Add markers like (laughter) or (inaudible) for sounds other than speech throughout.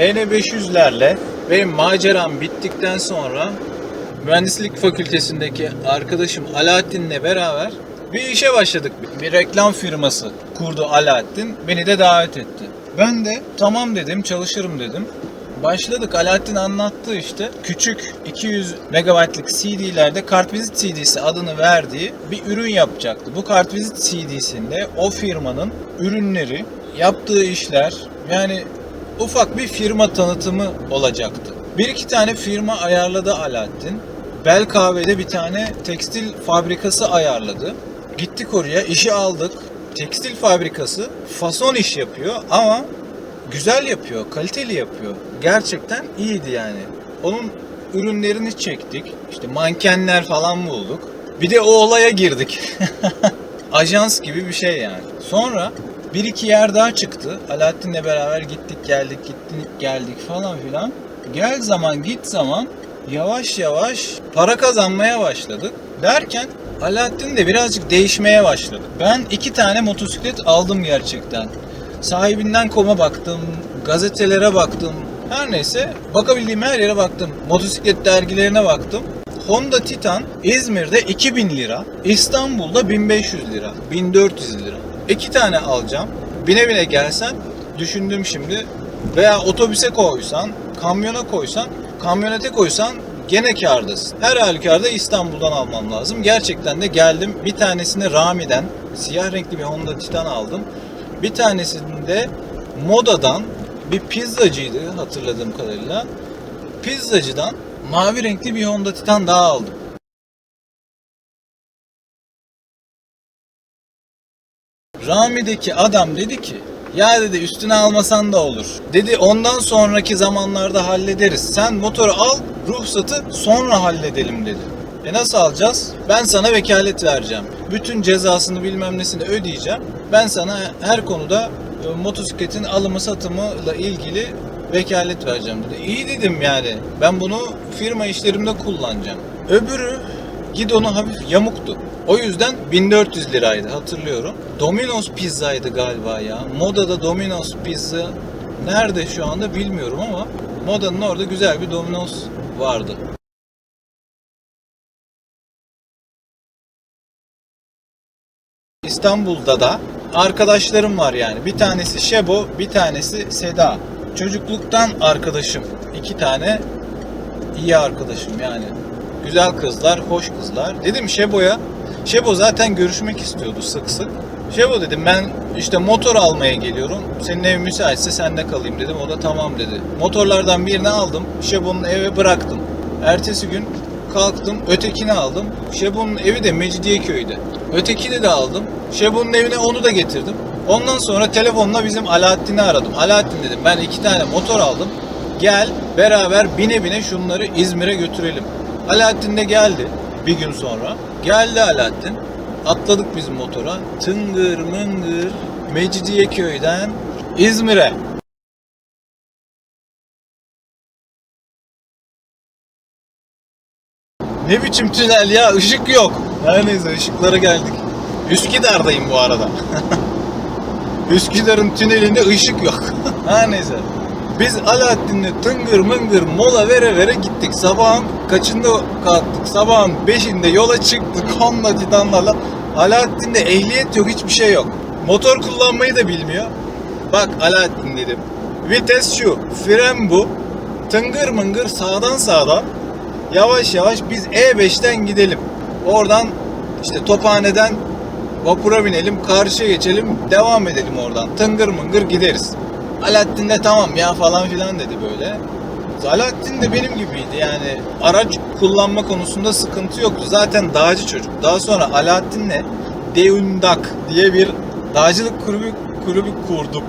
EN500'lerle benim maceram bittikten sonra mühendislik fakültesindeki arkadaşım Alaaddin'le beraber bir işe başladık. Bir reklam firması kurdu Alaaddin. Beni de davet etti. Ben de tamam dedim, çalışırım dedim. Başladık. Alaaddin anlattı işte. Küçük 200 megabaytlık CD'lerde kartvizit CD'si adını verdiği bir ürün yapacaktı. Bu kartvizit CD'sinde o firmanın ürünleri, yaptığı işler yani ufak bir firma tanıtımı olacaktı. Bir iki tane firma ayarladı Alaaddin. Bel Kahve'de bir tane tekstil fabrikası ayarladı. Gittik oraya, işi aldık. Tekstil fabrikası fason iş yapıyor ama güzel yapıyor, kaliteli yapıyor. Gerçekten iyiydi yani. Onun ürünlerini çektik. İşte mankenler falan bulduk. Bir de o olaya girdik. (laughs) Ajans gibi bir şey yani. Sonra bir iki yer daha çıktı. Alaaddin'le beraber gittik geldik gittik geldik falan filan. Gel zaman git zaman yavaş yavaş para kazanmaya başladık. Derken Alaaddin de birazcık değişmeye başladı. Ben iki tane motosiklet aldım gerçekten. Sahibinden koma baktım, gazetelere baktım. Her neyse bakabildiğim her yere baktım. Motosiklet dergilerine baktım. Honda Titan İzmir'de 2000 lira, İstanbul'da 1500 lira, 1400 lira. İki tane alacağım. Bine bine gelsen düşündüm şimdi veya otobüse koysan, kamyona koysan, kamyonete koysan gene kârdasın. Her halükarda İstanbul'dan almam lazım. Gerçekten de geldim. Bir tanesini Rami'den siyah renkli bir Honda Titan aldım. Bir tanesini de Moda'dan bir pizzacıydı hatırladığım kadarıyla. Pizzacıdan mavi renkli bir Honda Titan daha aldım. Rami'deki adam dedi ki ya dedi üstüne almasan da olur. Dedi ondan sonraki zamanlarda hallederiz. Sen motoru al, ruhsatı sonra halledelim dedi. E nasıl alacağız? Ben sana vekalet vereceğim. Bütün cezasını bilmem nesini ödeyeceğim. Ben sana her konuda e, motosikletin alımı satımıyla ilgili vekalet vereceğim dedi. İyi dedim yani. Ben bunu firma işlerimde kullanacağım. Öbürü gidonu hafif yamuktu. O yüzden 1400 liraydı hatırlıyorum. Domino's pizzaydı galiba ya. Moda'da Domino's pizza nerede şu anda bilmiyorum ama Moda'nın orada güzel bir Domino's vardı. İstanbul'da da arkadaşlarım var yani. Bir tanesi Şebo, bir tanesi Seda. Çocukluktan arkadaşım. İki tane iyi arkadaşım yani. Güzel kızlar, hoş kızlar. Dedim Şebo'ya. Şebo zaten görüşmek istiyordu sık sık. Şebo dedim ben işte motor almaya geliyorum. Senin ev müsaitse sende kalayım dedim. O da tamam dedi. Motorlardan birini aldım. Şebo'nun eve bıraktım. Ertesi gün kalktım ötekini aldım. Şebo'nun evi de Mecidiyeköy'de. Ötekini de aldım. Şebo'nun evine onu da getirdim. Ondan sonra telefonla bizim Alaaddin'i aradım. Alaaddin dedim ben iki tane motor aldım. Gel beraber bine bine şunları İzmir'e götürelim. Alaaddin de geldi bir gün sonra. Geldi Alaaddin. Atladık bizim motora. Tıngır mıngır Mecidiyeköy'den İzmir'e. Ne biçim tünel ya ışık yok. Her neyse ışıklara geldik. Üsküdar'dayım bu arada. (laughs) Üsküdar'ın tünelinde ışık yok. (laughs) Her neyse. Biz Alaaddin'le tıngır mıngır mola vere vere gittik. Sabahın kaçında kalktık? Sabahın beşinde yola çıktık (laughs) Honda Titan'larla. Alaaddin'de ehliyet yok hiçbir şey yok. Motor kullanmayı da bilmiyor. Bak Alaaddin dedim. Vites şu, fren bu. Tıngır mıngır sağdan sağdan. Yavaş yavaş biz E5'ten gidelim. Oradan işte Tophane'den vapura binelim, karşıya geçelim, devam edelim oradan. Tıngır mıngır gideriz. Alaaddin de tamam ya falan filan dedi böyle. Alaaddin de benim gibiydi yani araç kullanma konusunda sıkıntı yoktu. Zaten dağcı çocuk. Daha sonra Alaaddin'le Deundak diye bir dağcılık kulübü, kulübü kurduk.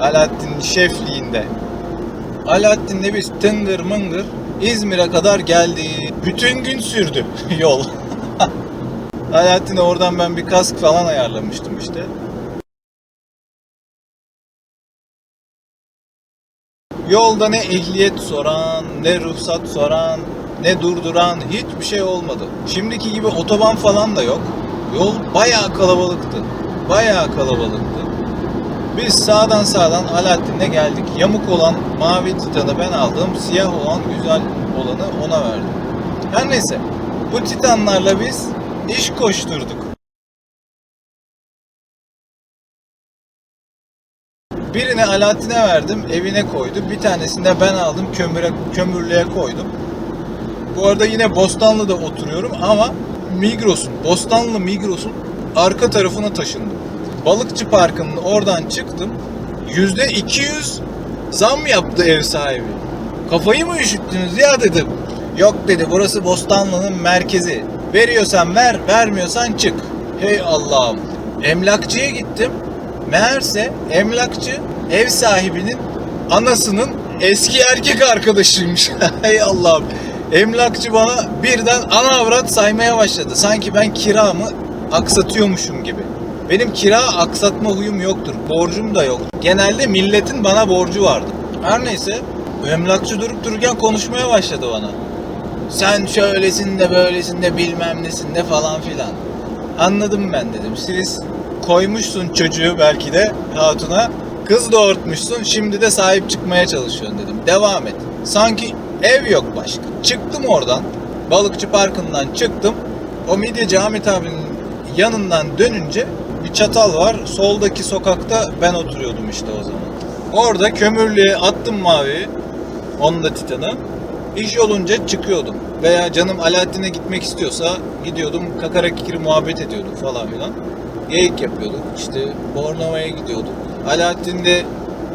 Alaaddin şefliğinde. Alaaddin'le biz tıngır mıngır İzmir'e kadar geldik. Bütün gün sürdü (laughs) yol. Alaaddin'e oradan ben bir kask falan ayarlamıştım işte. Yolda ne ehliyet soran, ne ruhsat soran, ne durduran hiçbir şey olmadı. Şimdiki gibi otoban falan da yok. Yol bayağı kalabalıktı. bayağı kalabalıktı. Biz sağdan sağdan Alaaddin'le geldik. Yamuk olan mavi titanı ben aldım. Siyah olan güzel olanı ona verdim. Her neyse. Bu titanlarla biz iş koşturduk. Birini Alaaddin'e verdim, evine koydu. Bir tanesini de ben aldım, kömüre, kömürlüğe koydum. Bu arada yine Bostanlı'da oturuyorum ama Migros'un, Bostanlı Migros'un arka tarafına taşındım. Balıkçı Parkı'nın oradan çıktım. Yüzde 200 zam yaptı ev sahibi. Kafayı mı üşüttünüz ya dedim. Yok dedi burası Bostanlı'nın merkezi. Veriyorsan ver, vermiyorsan çık. Hey Allah'ım. Emlakçıya gittim. Meğerse emlakçı ev sahibinin anasının eski erkek arkadaşıymış. (laughs) Hey Allah'ım. Emlakçı bana birden ana avrat saymaya başladı. Sanki ben kiramı aksatıyormuşum gibi. Benim kira aksatma huyum yoktur. Borcum da yok. Genelde milletin bana borcu vardı. Her neyse emlakçı durup dururken konuşmaya başladı bana. Sen şöylesin de böylesin de bilmem nesin de falan filan. Anladım ben dedim. Siz koymuşsun çocuğu belki de hatuna. Kız doğurtmuşsun şimdi de sahip çıkmaya çalışıyorsun dedim. Devam et. Sanki ev yok başka. Çıktım oradan. Balıkçı Parkı'ndan çıktım. O Midye Ahmet abinin yanından dönünce bir çatal var. Soldaki sokakta ben oturuyordum işte o zaman. Orada kömürlüğe attım mavi. Onun da titanı. İş olunca çıkıyordum. Veya canım Alaaddin'e gitmek istiyorsa gidiyordum kakara kikiri muhabbet ediyorduk falan filan. Geyik yapıyorduk. İşte Bornova'ya gidiyorduk. Alaaddin de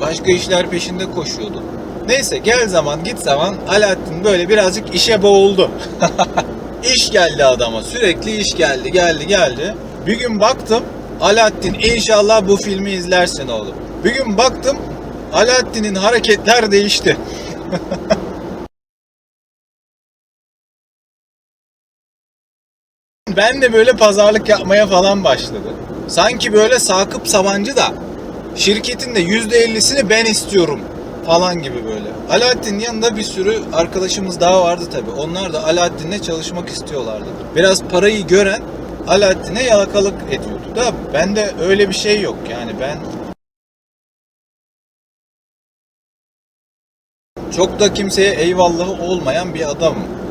başka işler peşinde koşuyordu. Neyse gel zaman git zaman Alaaddin böyle birazcık işe boğuldu. (laughs) iş geldi adama. Sürekli iş geldi geldi geldi. Bir gün baktım Alaaddin inşallah bu filmi izlersin oğlum. Bir gün baktım Alaaddin'in hareketler değişti. (laughs) Ben de böyle pazarlık yapmaya falan başladı. Sanki böyle Sakıp Sabancı da şirketin de %50'sini ben istiyorum falan gibi böyle. Alaaddin'in yanında bir sürü arkadaşımız daha vardı tabi. Onlar da Alaaddin'le çalışmak istiyorlardı. Biraz parayı gören Alaaddin'e yalakalık ediyordu da bende öyle bir şey yok yani ben çok da kimseye eyvallahı olmayan bir adamım.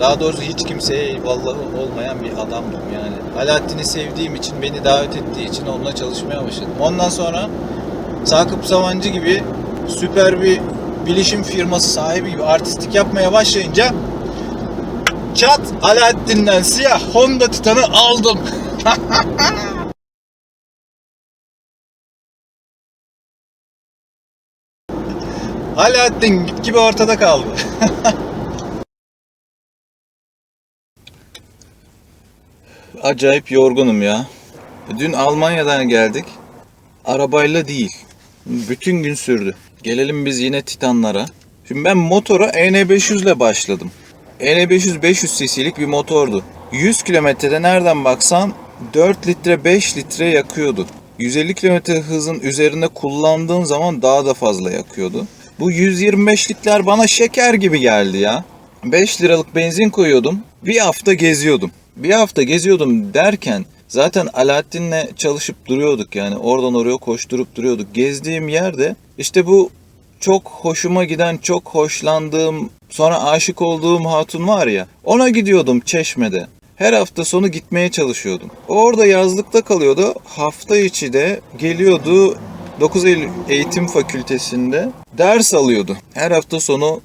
Daha doğrusu hiç kimseye eyvallahı olmayan bir adamdım yani. Alaaddin'i sevdiğim için, beni davet ettiği için onunla çalışmaya başladım. Ondan sonra Sakıp Savancı gibi süper bir bilişim firması sahibi gibi artistik yapmaya başlayınca çat Alaaddin'den siyah Honda Titan'ı aldım. (laughs) Alaaddin gibi ortada kaldı. (laughs) Acayip yorgunum ya. Dün Almanya'dan geldik. Arabayla değil. Bütün gün sürdü. Gelelim biz yine Titanlara. Şimdi ben motora EN500 ile başladım. EN500 500 cc'lik bir motordu. 100 kilometrede nereden baksan 4 litre 5 litre yakıyordu. 150 kilometre hızın üzerinde kullandığım zaman daha da fazla yakıyordu. Bu 125'likler bana şeker gibi geldi ya. 5 liralık benzin koyuyordum. Bir hafta geziyordum. Bir hafta geziyordum derken zaten Alaaddin'le çalışıp duruyorduk yani oradan oraya koşturup duruyorduk. Gezdiğim yerde işte bu çok hoşuma giden, çok hoşlandığım, sonra aşık olduğum hatun var ya ona gidiyordum Çeşme'de. Her hafta sonu gitmeye çalışıyordum. Orada yazlıkta kalıyordu. Hafta içi de geliyordu 9 Eylül Eğitim Fakültesi'nde ders alıyordu. Her hafta sonu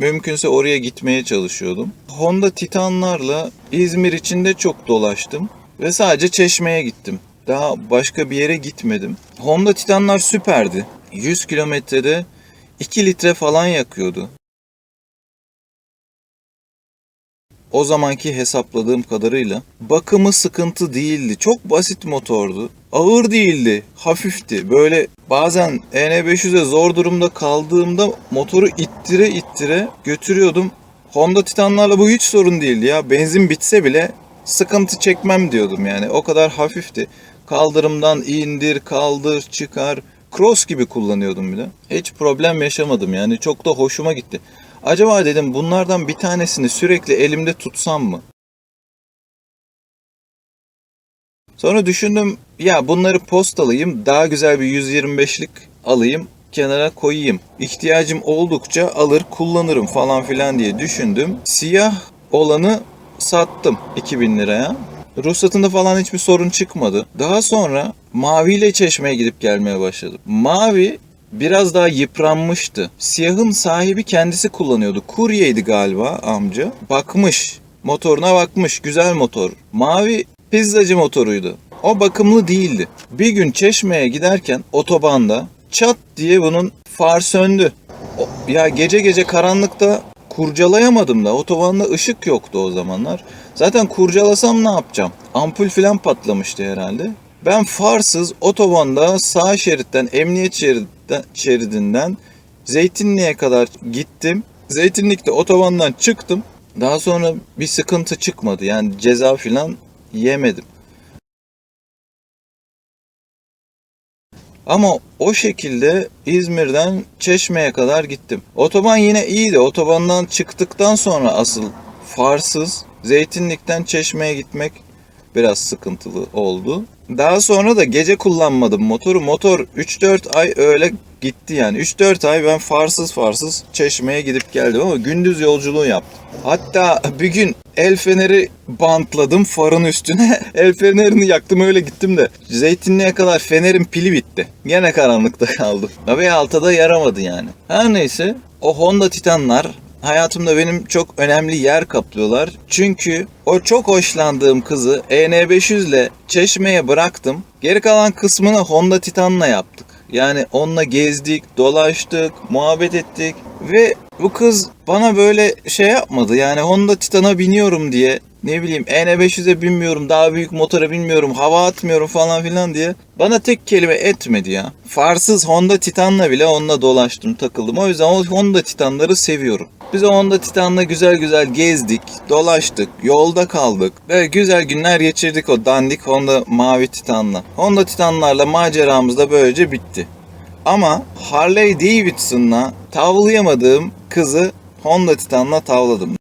Mümkünse oraya gitmeye çalışıyordum. Honda Titanlarla İzmir içinde çok dolaştım ve sadece Çeşme'ye gittim. Daha başka bir yere gitmedim. Honda Titanlar süperdi. 100 kilometrede 2 litre falan yakıyordu. O zamanki hesapladığım kadarıyla bakımı sıkıntı değildi. Çok basit motordu. Ağır değildi, hafifti. Böyle bazen EN500'e zor durumda kaldığımda motoru ittire ittire götürüyordum. Honda Titanlarla bu hiç sorun değildi ya. Benzin bitse bile sıkıntı çekmem diyordum yani. O kadar hafifti. Kaldırımdan indir, kaldır, çıkar. Cross gibi kullanıyordum bir de. Hiç problem yaşamadım yani. Çok da hoşuma gitti. Acaba dedim bunlardan bir tanesini sürekli elimde tutsam mı? Sonra düşündüm ya bunları postalayayım daha güzel bir 125'lik alayım kenara koyayım. İhtiyacım oldukça alır kullanırım falan filan diye düşündüm. Siyah olanı sattım 2000 liraya. Ruhsatında falan hiçbir sorun çıkmadı. Daha sonra maviyle çeşmeye gidip gelmeye başladım. Mavi biraz daha yıpranmıştı. Siyahın sahibi kendisi kullanıyordu. Kuryeydi galiba amca. Bakmış. Motoruna bakmış. Güzel motor. Mavi pizzacı motoruydu. O bakımlı değildi. Bir gün Çeşme'ye giderken otobanda çat diye bunun far söndü. Ya gece gece karanlıkta kurcalayamadım da otobanda ışık yoktu o zamanlar. Zaten kurcalasam ne yapacağım? Ampul falan patlamıştı herhalde. Ben farsız otobanda sağ şeritten emniyet şeritten, şeridinden Zeytinli'ye kadar gittim. Zeytinlik'te otobandan çıktım. Daha sonra bir sıkıntı çıkmadı. Yani ceza falan yemedim. Ama o şekilde İzmir'den Çeşme'ye kadar gittim. Otoban yine iyiydi. Otobandan çıktıktan sonra asıl farsız Zeytinlik'ten Çeşme'ye gitmek biraz sıkıntılı oldu. Daha sonra da gece kullanmadım motoru. Motor 3-4 ay öyle gitti yani. 3-4 ay ben farsız farsız Çeşme'ye gidip geldim ama gündüz yolculuğu yaptım. Hatta bir gün el feneri bantladım farın üstüne. (laughs) El fenerini yaktım öyle gittim de. Zeytinliğe kadar fenerin pili bitti. Gene karanlıkta (laughs) kaldım. Ve altıda yaramadı yani. Her neyse o Honda Titanlar hayatımda benim çok önemli yer kaplıyorlar. Çünkü o çok hoşlandığım kızı EN500 ile Çeşme'ye bıraktım. Geri kalan kısmını Honda Titan'la yaptık. Yani onunla gezdik, dolaştık, muhabbet ettik ve bu kız bana böyle şey yapmadı. Yani Honda Titan'a biniyorum diye ne bileyim EN500'e binmiyorum, daha büyük motora binmiyorum, hava atmıyorum falan filan diye bana tek kelime etmedi ya. Farsız Honda Titan'la bile onunla dolaştım, takıldım. O yüzden o Honda Titan'ları seviyorum. Biz o Honda Titan'la güzel güzel gezdik, dolaştık, yolda kaldık. Ve güzel günler geçirdik o dandik Honda Mavi Titan'la. Honda Titan'larla maceramız da böylece bitti. Ama Harley Davidson'la tavlayamadığım kızı Honda Titan'la tavladım.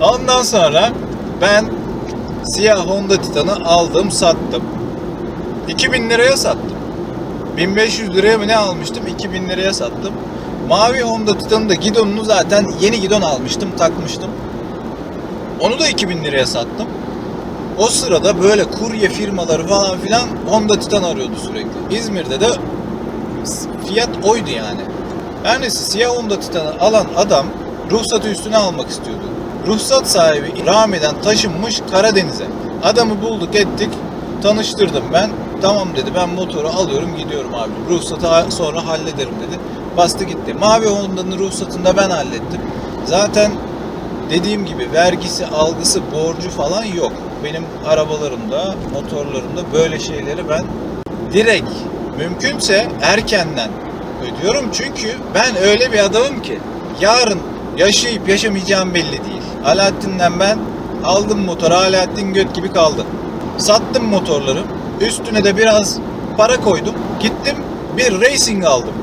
Ondan sonra ben siyah Honda Titan'ı aldım sattım. 2000 liraya sattım. 1500 liraya mı ne almıştım? 2000 liraya sattım. Mavi Honda Titan'ın da gidonunu zaten yeni gidon almıştım, takmıştım. Onu da 2000 liraya sattım. O sırada böyle kurye firmaları falan filan Honda Titan arıyordu sürekli. İzmir'de de fiyat oydu yani. Her neyse siyah Honda Titan'ı alan adam ruhsatı üstüne almak istiyordu. Ruhsat sahibi Rami'den taşınmış Karadeniz'e. Adamı bulduk ettik. Tanıştırdım ben. Tamam dedi ben motoru alıyorum gidiyorum abi. Ruhsatı sonra hallederim dedi. Bastı gitti. Mavi Honda'nın ruhsatını da ben hallettim. Zaten dediğim gibi vergisi, algısı, borcu falan yok. Benim arabalarımda, motorlarımda böyle şeyleri ben direkt mümkünse erkenden ödüyorum. Çünkü ben öyle bir adamım ki yarın yaşayıp yaşamayacağım belli değil. Alaaddin'den ben aldım motoru. Alaaddin göt gibi kaldı. Sattım motorları. Üstüne de biraz para koydum. Gittim bir racing aldım.